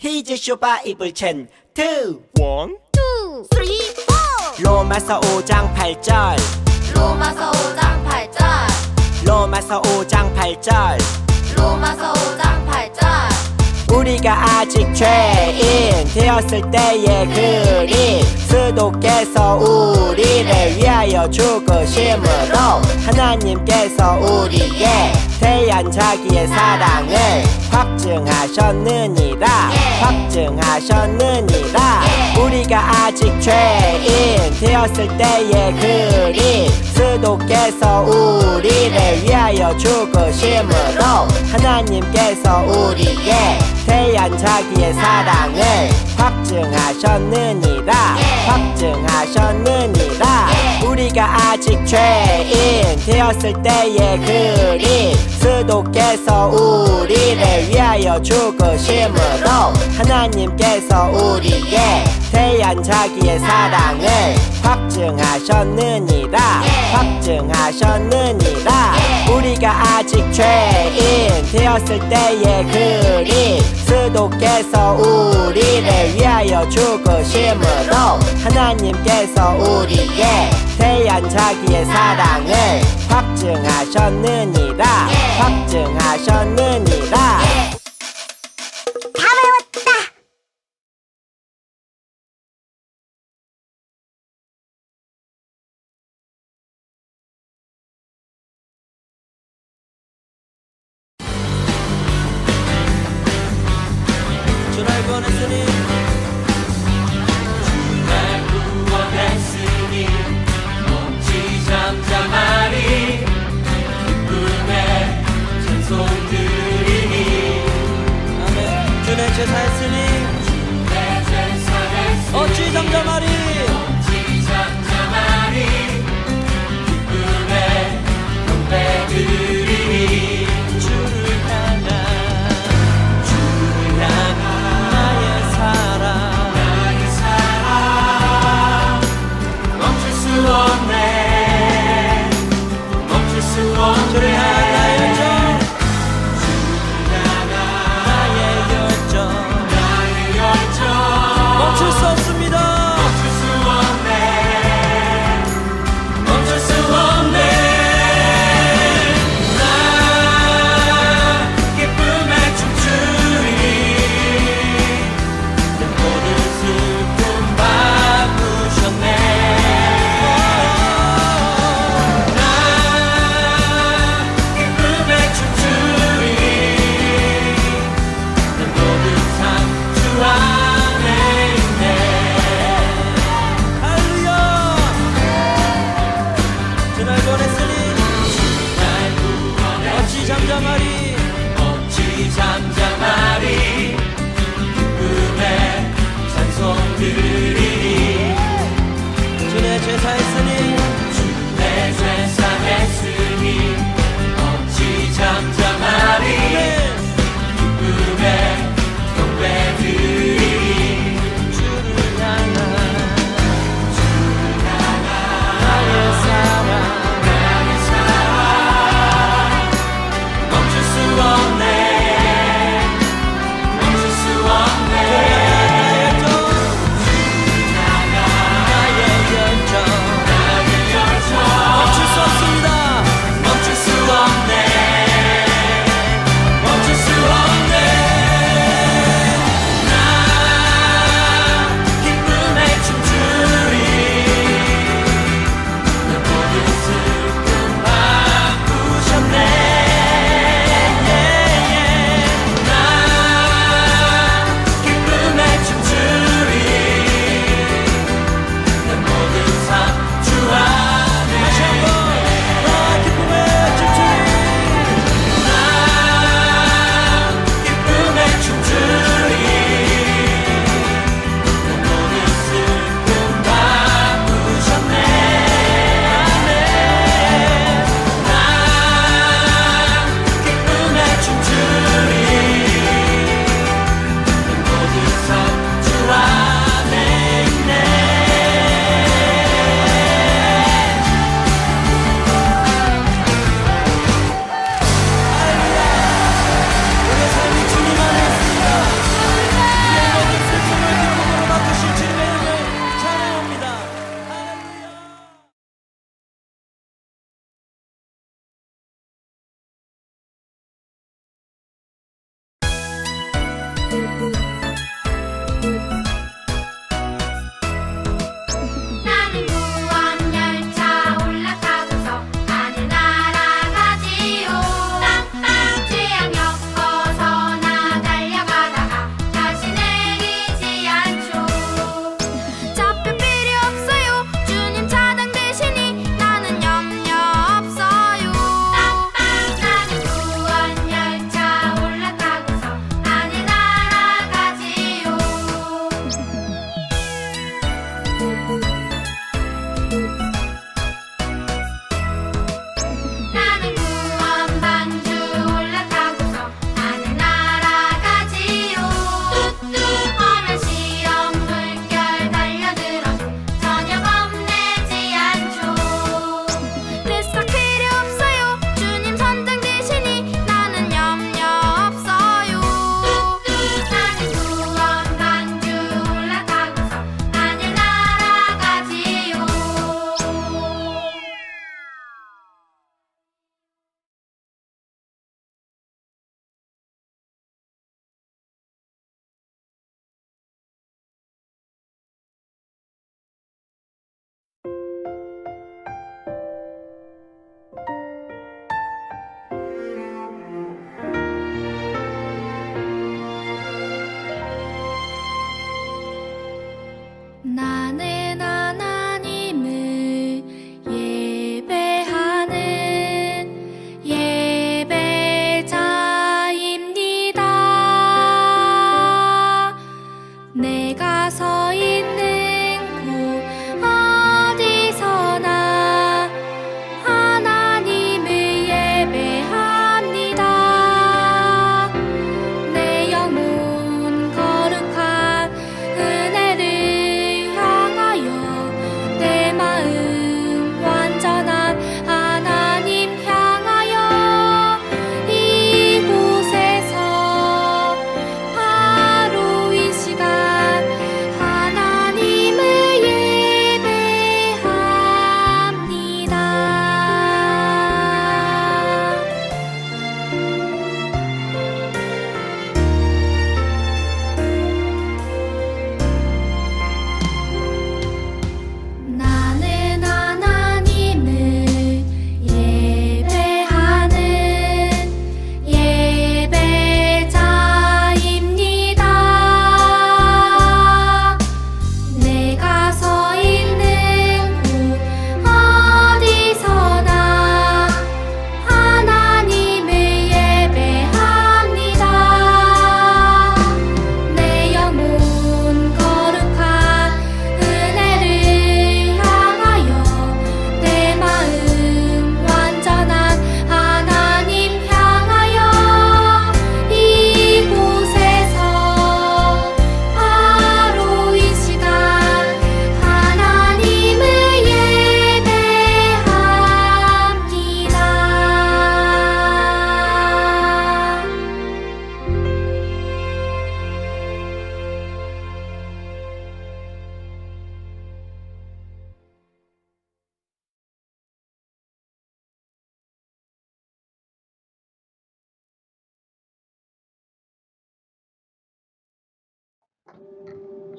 히즈 쇼바 이불 첸 투. 원 two, three, four. 로마서 5장 8절 로마서 5장 8절. 로마서 5장 8절 로마서 5장 8절. 우리가 아직 죄인 되었을 때의 그리 스도께서 우리를 위하여 죽으심으로 하나님께서 우리에게 대한 자기의 사랑을 확증하셨느니라. 확증하셨느니라. 우리가 아직 죄인 되었을 때의 그리 스도께서 우리를 위하여 죽으심으로 하나님께서 우리에 게 대한 자기의 사랑을 확증하셨느니라. 확증하셨느니라. 우리가 아직 죄인 되었을 때의 그리 스도께서 우리를 위하여 죽으심으로 하나님께서 우리에 게 대한 자기의 사랑을 확증하셨느니라. 확증하셨느니라. 우리가 아직 죄인 되었을 때의 그리 스도께서 우리를 위하여 죽으심으로 하나님께서 우리에게 대한 자기의 사랑을 확증하셨느니라. 확증하셨느니라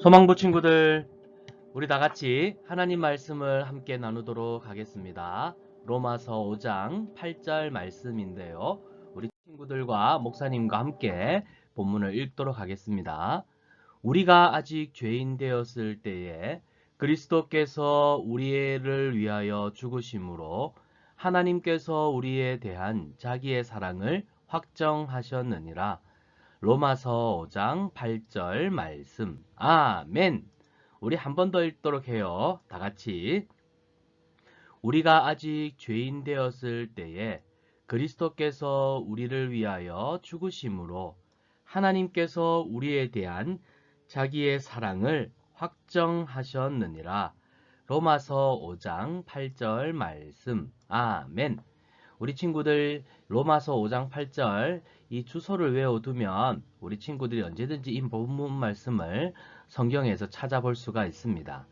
소망부 친구들, 우리 다 같이 하나님 말씀을 함께 나누도록 하겠습니다. 로마서 5장 8절 말씀인데요. 우리 친구들과 목사님과 함께 본문을 읽도록 하겠습니다. 우리가 아직 죄인 되었을 때에 그리스도께서 우리를 위하여 죽으심으로 하나님께서 우리에 대한 자기의 사랑을 확정하셨느니라. 로마서 5장 8절 말씀. 아멘. 우리 한 번 더 읽도록 해요. 다 같이. 우리가 아직 죄인 되었을 때에 그리스도께서 우리를 위하여 죽으심으로 하나님께서 우리에 대한 자기의 사랑을 확정하셨느니라. 로마서 5장 8절 말씀. 아멘. 우리 친구들 로마서 5장 8절 이 주소를 외워두면 우리 친구들이 언제든지 이 본문 말씀을 성경에서 찾아볼 수가 있습니다.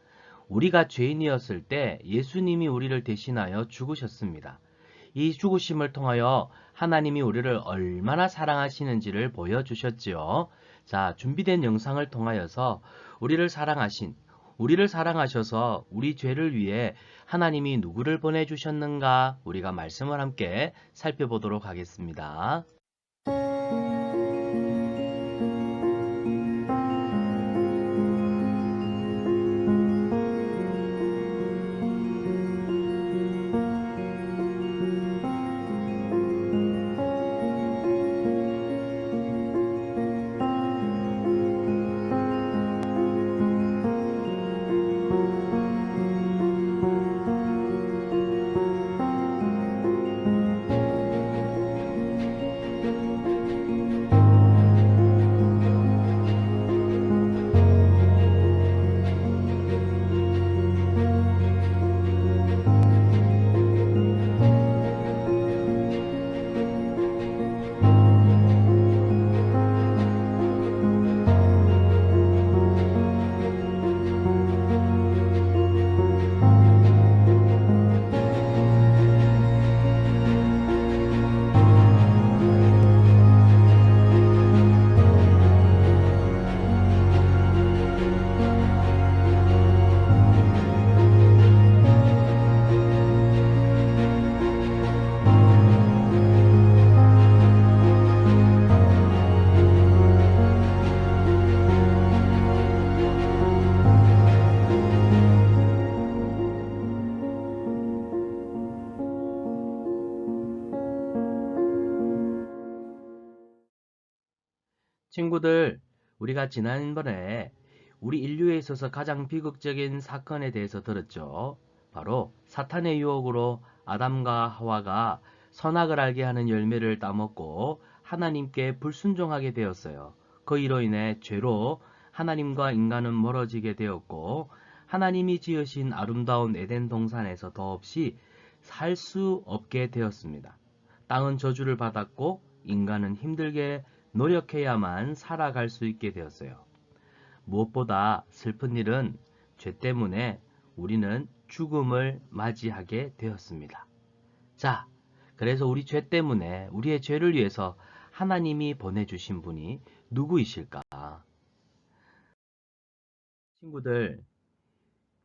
우리가 죄인이었을 때 예수님이 우리를 대신하여 죽으셨습니다. 이 죽으심을 통하여 하나님이 우리를 얼마나 사랑하시는지를 보여주셨지요. 자, 준비된 영상을 통하여서 우리를 사랑하신, 우리를 사랑하셔서 우리 죄를 위해 하나님이 누구를 보내주셨는가 우리가 말씀을 함께 살펴보도록 하겠습니다. 친구들, 우리가 지난번에 우리 인류에 있어서 가장 비극적인 사건에 대해서 들었죠. 바로 사탄의 유혹으로 아담과 하와가 선악을 알게 하는 열매를 따먹고 하나님께 불순종하게 되었어요. 그 이로 인해 죄로 하나님과 인간은 멀어지게 되었고 하나님이 지으신 아름다운 에덴 동산에서 더없이 살 수 없게 되었습니다. 땅은 저주를 받았고 인간은 힘들게 노력해야만 살아갈 수 있게 되었어요. 무엇보다 슬픈 일은 죄 때문에 우리는 죽음을 맞이하게 되었습니다. 자, 그래서 우리 죄 때문에 우리의 죄를 위해서 하나님이 보내주신 분이 누구이실까? 친구들,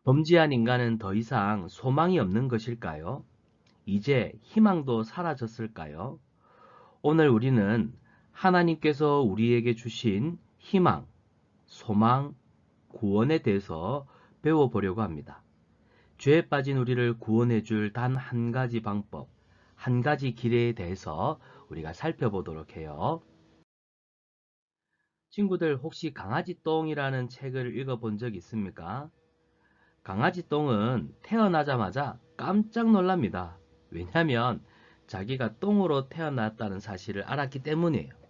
범죄한 인간은 더 이상 소망이 없는 것일까요? 이제 희망도 사라졌을까요? 오늘 우리는 하나님께서 우리에게 주신 희망, 소망, 구원에 대해서 배워보려고 합니다. 죄에 빠진 우리를 구원해 줄 단 한 가지 방법, 한 가지 길에 대해서 우리가 살펴보도록 해요. 친구들 혹시 강아지 똥이라는 책을 읽어본 적 있습니까? 강아지 똥은 태어나자마자 깜짝 놀랍니다. 왜냐하면 자기가 똥으로 태어났다는 사실을 알았기 때문이에요.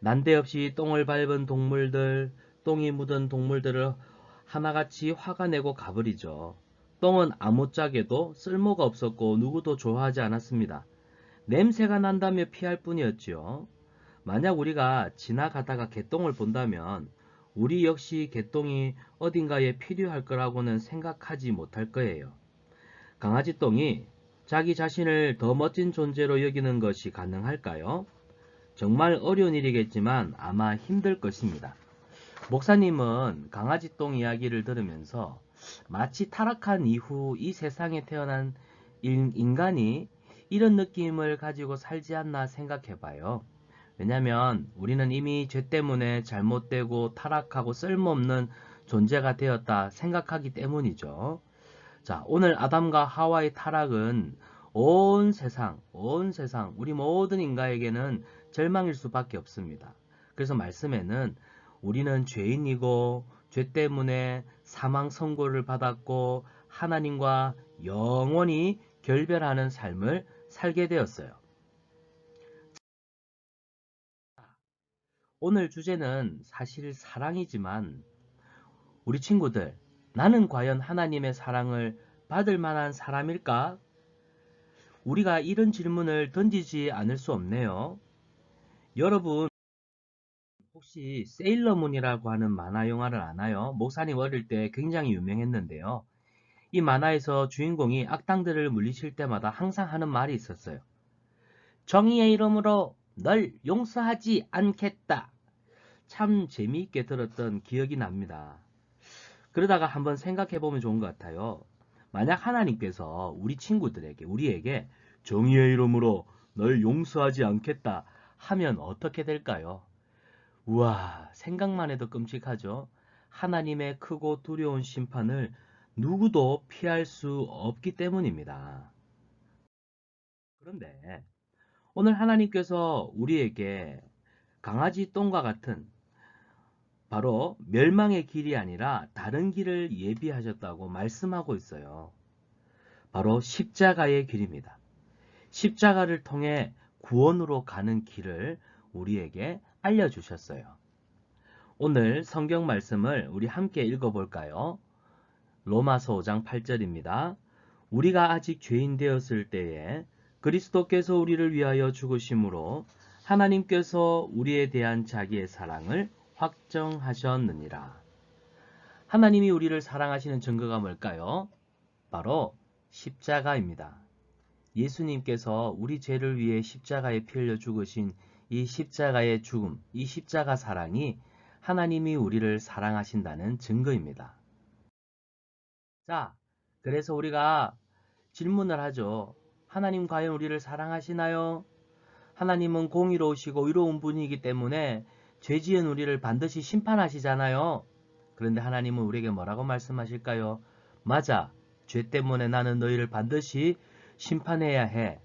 난데없이 똥을 밟은 동물들, 똥이 묻은 동물들을 하나같이 화가 내고 가버리죠. 똥은 아무짝에도 쓸모가 없었고 누구도 좋아하지 않았습니다. 냄새가 난다며 피할 뿐이었지요. 만약 우리가 지나가다가 개똥을 본다면 우리 역시 개똥이 어딘가에 필요할 거라고는 생각하지 못할 거예요. 강아지 똥이 자기 자신을 더 멋진 존재로 여기는 것이 가능할까요? 정말 어려운 일이겠지만 아마 힘들 것입니다. 목사님은 강아지 똥 이야기를 들으면서 마치 타락한 이후 이 세상에 태어난 인- 인간이 이런 느낌을 가지고 살지 않나 생각해 봐요. 왜냐면 우리는 이미 죄 때문에 잘못되고 타락하고 쓸모없는 존재가 되었다 생각하기 때문이죠. 자, 오늘 아담과 하와의 타락은 온 세상, 온 세상, 우리 모든 인간에게는 절망일 수밖에 없습니다. 그래서 말씀에는 우리는 죄인이고 죄 때문에 사망 선고를 받았고 하나님과 영원히 결별하는 삶을 살게 되었어요. 오늘 주제는 사실 사랑이지만 우리 친구들, 나는 과연 하나님의 사랑을 받을 만한 사람일까? 우리가 이런 질문을 던지지 않을 수 없네요. 여러분, 혹시 세일러문이라고 하는 만화 영화를 아나요? 목사님 어릴 때 굉장히 유명했는데요. 이 만화에서 주인공이 악당들을 물리칠 때마다 항상 하는 말이 있었어요. 정의의 이름으로 널 용서하지 않겠다. 참 재미있게 들었던 기억이 납니다. 그러다가 한번 생각해 보면 좋은 것 같아요. 만약 하나님께서 우리 친구들에게, 우리에게 정의의 이름으로 널 용서하지 않겠다 하면 어떻게 될까요? 우와, 생각만 해도 끔찍하죠? 하나님의 크고 두려운 심판을 누구도 피할 수 없기 때문입니다. 그런데 오늘 하나님께서 우리에게 강아지 똥과 같은 바로 멸망의 길이 아니라 다른 길을 예비하셨다고 말씀하고 있어요. 바로 십자가의 길입니다. 십자가를 통해 구원으로 가는 길을 우리에게 알려주셨어요. 오늘 성경 말씀을 우리 함께 읽어볼까요? 로마서 5장 8절입니다. 우리가 아직 죄인 되었을 때에 그리스도께서 우리를 위하여 죽으심으로 하나님께서 우리에 대한 자기의 사랑을 확정하셨느니라. 하나님이 우리를 사랑하시는 증거가 뭘까요? 바로 십자가입니다. 예수님께서 우리 죄를 위해 십자가에 피 흘려 죽으신 이 십자가의 죽음, 이 십자가 사랑이 하나님이 우리를 사랑하신다는 증거입니다. 자, 그래서 우리가 질문을 하죠. 하나님 과연 우리를 사랑하시나요? 하나님은 공의로우시고 의로운 분이기 때문에 죄 지은 우리를 반드시 심판하시잖아요. 그런데 하나님은 우리에게 뭐라고 말씀하실까요? 맞아. 죄 때문에 나는 너희를 반드시 심판해야 해.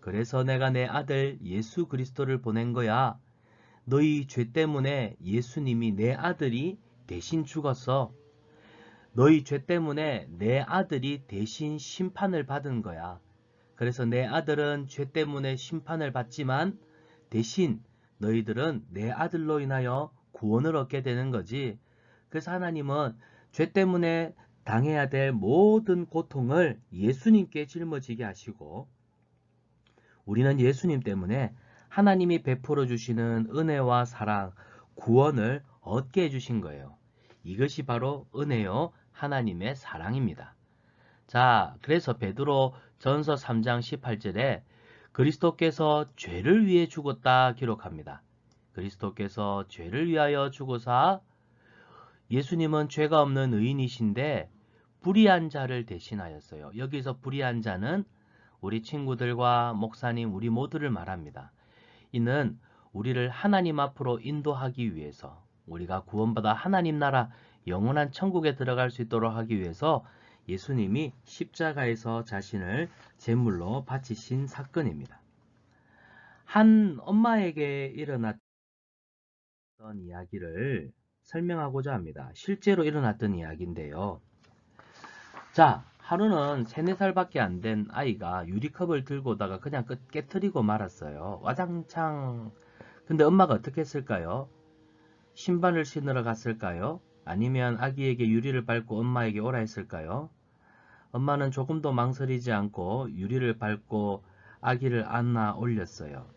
그래서 내가 내 아들 예수 그리스도를 보낸 거야. 너희 죄 때문에 예수님이 내 아들이 대신 죽었어. 너희 죄 때문에 내 아들이 대신 심판을 받은 거야. 그래서 내 아들은 죄 때문에 심판을 받지만 대신 너희들은 내 아들로 인하여 구원을 얻게 되는 거지. 그래서 하나님은 죄 때문에 당해야 될 모든 고통을 예수님께 짊어지게 하시고 우리는 예수님 때문에 하나님이 베풀어 주시는 은혜와 사랑, 구원을 얻게 해주신 거예요. 이것이 바로 은혜요 하나님의 사랑입니다. 자, 그래서 베드로 전서 3장 18절에 그리스도께서 죄를 위해 죽었다 기록합니다. 그리스도께서 죄를 위하여 죽으사 예수님은 죄가 없는 의인이신데 불의한 자를 대신하였어요. 여기서 불의한 자는 우리 친구들과 목사님 우리 모두를 말합니다. 이는 우리를 하나님 앞으로 인도하기 위해서 우리가 구원받아 하나님 나라 영원한 천국에 들어갈 수 있도록 하기 위해서 예수님이 십자가에서 자신을 제물로 바치신 사건입니다. 한 엄마에게 일어났던 이야기를 설명하고자 합니다. 실제로 일어났던 이야기인데요. 자, 하루는 3, 4살밖에 안 된 아이가 유리컵을 들고 오다가 그냥 끝 깨트리고 말았어요. 와장창. 근데 엄마가 어떻게 했을까요? 신발을 신으러 갔을까요? 아니면 아기에게 유리를 밟고 엄마에게 오라 했을까요? 엄마는 조금도 망설이지 않고 유리를 밟고 아기를 안아 올렸어요.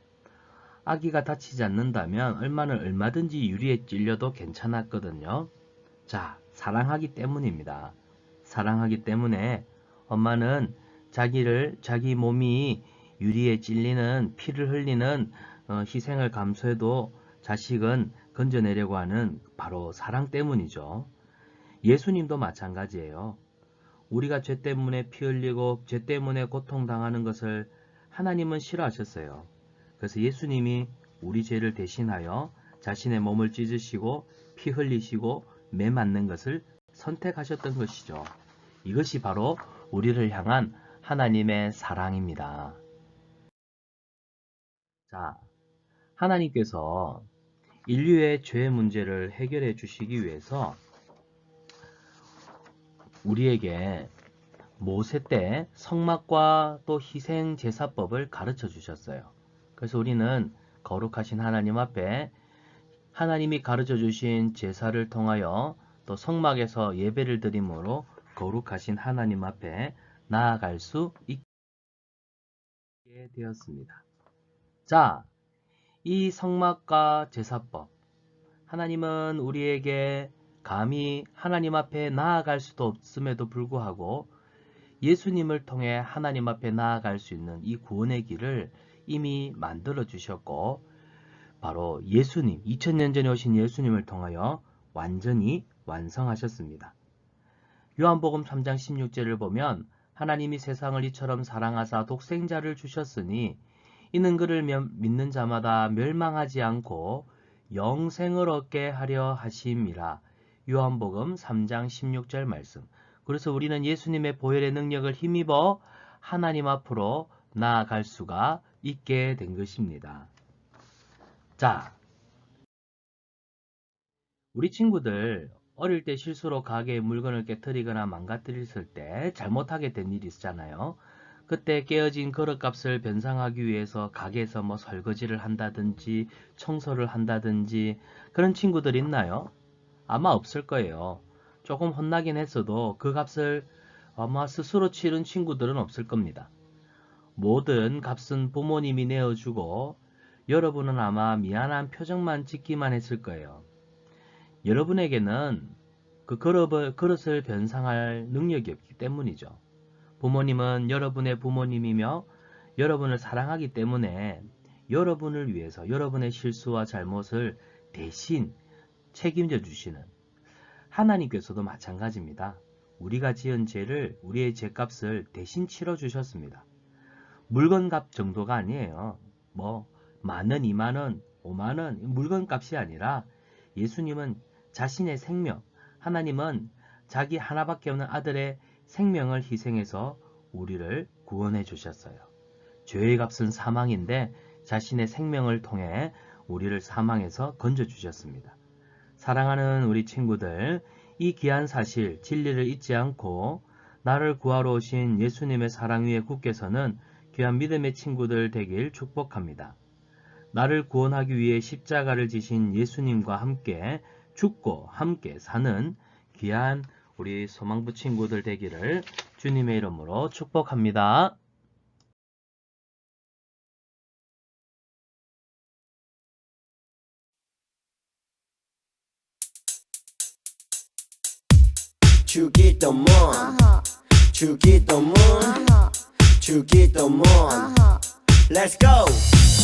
아기가 다치지 않는다면 얼마는 얼마든지 유리에 찔려도 괜찮았거든요. 자, 사랑하기 때문입니다. 사랑하기 때문에 엄마는 자기를 자기 몸이 유리에 찔리는 피를 흘리는 어, 희생을 감수해도 자식은 건져내려고 하는 바로 사랑 때문이죠. 예수님도 마찬가지예요. 우리가 죄 때문에 피 흘리고 죄 때문에 고통당하는 것을 하나님은 싫어하셨어요. 그래서 예수님이 우리 죄를 대신하여 자신의 몸을 찢으시고 피 흘리시고 매 맞는 것을 선택하셨던 것이죠. 이것이 바로 우리를 향한 하나님의 사랑입니다. 자, 하나님께서 인류의 죄 문제를 해결해 주시기 위해서 우리에게 모세 때 성막과 또 희생 제사법을 가르쳐 주셨어요. 그래서 우리는 거룩하신 하나님 앞에 하나님이 가르쳐 주신 제사를 통하여 또 성막에서 예배를 드림으로 거룩하신 하나님 앞에 나아갈 수 있게 되었습니다. 자, 이 성막과 제사법. 하나님은 우리에게 감히 하나님 앞에 나아갈 수도 없음에도 불구하고 예수님을 통해 하나님 앞에 나아갈 수 있는 이 구원의 길을 이미 만들어 주셨고 바로 예수님, 2000년 전에 오신 예수님을 통하여 완전히 완성하셨습니다. 요한복음 3장 16절을 보면 하나님이 세상을 이처럼 사랑하사 독생자를 주셨으니 이는 그를 며- 믿는 자마다 멸망하지 않고 영생을 얻게 하려 하심이라. 요한복음 3장 16절 말씀. 그래서 우리는 예수님의 보혈의 능력을 힘입어 하나님 앞으로 나아갈 수가 있게 된 것입니다. 자, 우리 친구들 어릴 때 실수로 가게에 물건을 깨뜨리거나 망가뜨렸을 때 잘못하게 된 일이 있잖아요. 그때 깨어진 그릇값을 변상하기 위해서 가게에서 뭐 설거지를 한다든지 청소를 한다든지 그런 친구들 있나요? 아마 없을 거예요. 조금 혼나긴 했어도 그 값을 아마 스스로 치른 친구들은 없을 겁니다. 모든 값은 부모님이 내어주고 여러분은 아마 미안한 표정만 짓기만 했을 거예요. 여러분에게는 그 그릇을, 그릇을 변상할 능력이 없기 때문이죠. 부모님은 여러분의 부모님이며 여러분을 사랑하기 때문에 여러분을 위해서 여러분의 실수와 잘못을 대신 책임져 주시는 하나님께서도 마찬가지입니다. 우리가 지은 죄를 우리의 죄값을 대신 치러 주셨습니다. 물건값 정도가 아니에요. 뭐 만원, 이만원, 오만원 물건값이 아니라 예수님은 자신의 생명, 하나님은 자기 하나밖에 없는 아들의 생명을 희생해서 우리를 구원해 주셨어요. 죄의 값은 사망인데 자신의 생명을 통해 우리를 사망에서 건져 주셨습니다. 사랑하는 우리 친구들, 이 귀한 사실, 진리를 잊지 않고 나를 구하러 오신 예수님의 사랑 위에 굳게서는 귀한 믿음의 친구들 되길 축복합니다. 나를 구원하기 위해 십자가를 지신 예수님과 함께 죽고 함께 사는 귀한 우리 소망부 친구들 되기를 주님의 이름으로 축복합니다. 주기도 문 어허 주기도 문 어허 주기도 문. 어허 Let's go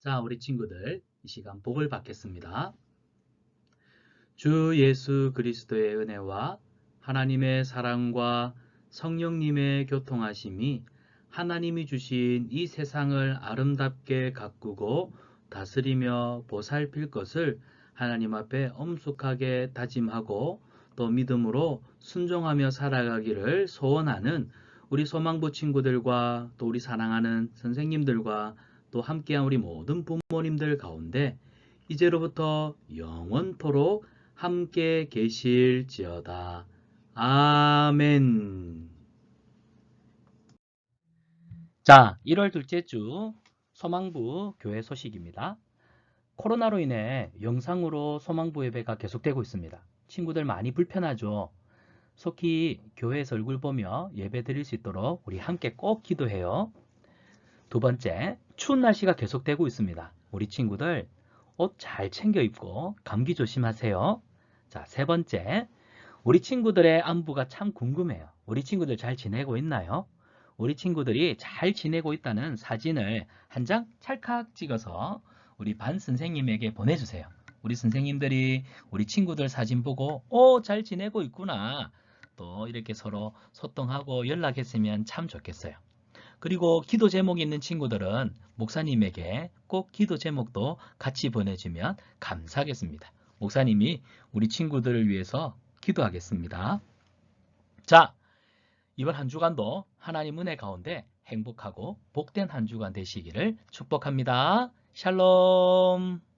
자, 우리 친구들 이 시간 복을 받겠습니다. 주 예수 그리스도의 은혜와 하나님의 사랑과 성령님의 교통하심이 하나님이 주신 이 세상을 아름답게 가꾸고 다스리며 보살필 것을 하나님 앞에 엄숙하게 다짐하고 또 믿음으로 순종하며 살아가기를 소원하는 우리 소망부 친구들과 또 우리 사랑하는 선생님들과 또 함께한 우리 모든 부모님들 가운데 이제로부터 영원토록 함께 계실지어다. 아멘. 자, 1월 둘째 주 소망부 교회 소식입니다. 코로나로 인해 영상으로 소망부 예배가 계속되고 있습니다. 친구들 많이 불편하죠? 속히 교회에서 얼굴 보며 예배 드릴 수 있도록 우리 함께 꼭 기도해요. 두 번째, 추운 날씨가 계속되고 있습니다. 우리 친구들 옷 잘 챙겨 입고 감기 조심하세요. 자, 세 번째, 우리 친구들의 안부가 참 궁금해요. 우리 친구들 잘 지내고 있나요? 우리 친구들이 잘 지내고 있다는 사진을 한 장 찰칵 찍어서 우리 반 선생님에게 보내주세요. 우리 선생님들이 우리 친구들 사진 보고, 오, 잘 지내고 있구나. 또 이렇게 서로 소통하고 연락했으면 참 좋겠어요. 그리고 기도 제목이 있는 친구들은 목사님에게 꼭 기도 제목도 같이 보내주면 감사하겠습니다. 목사님이 우리 친구들을 위해서 기도하겠습니다. 자, 이번 한 주간도 하나님 은혜 가운데 행복하고 복된 한 주간 되시기를 축복합니다. 샬롬.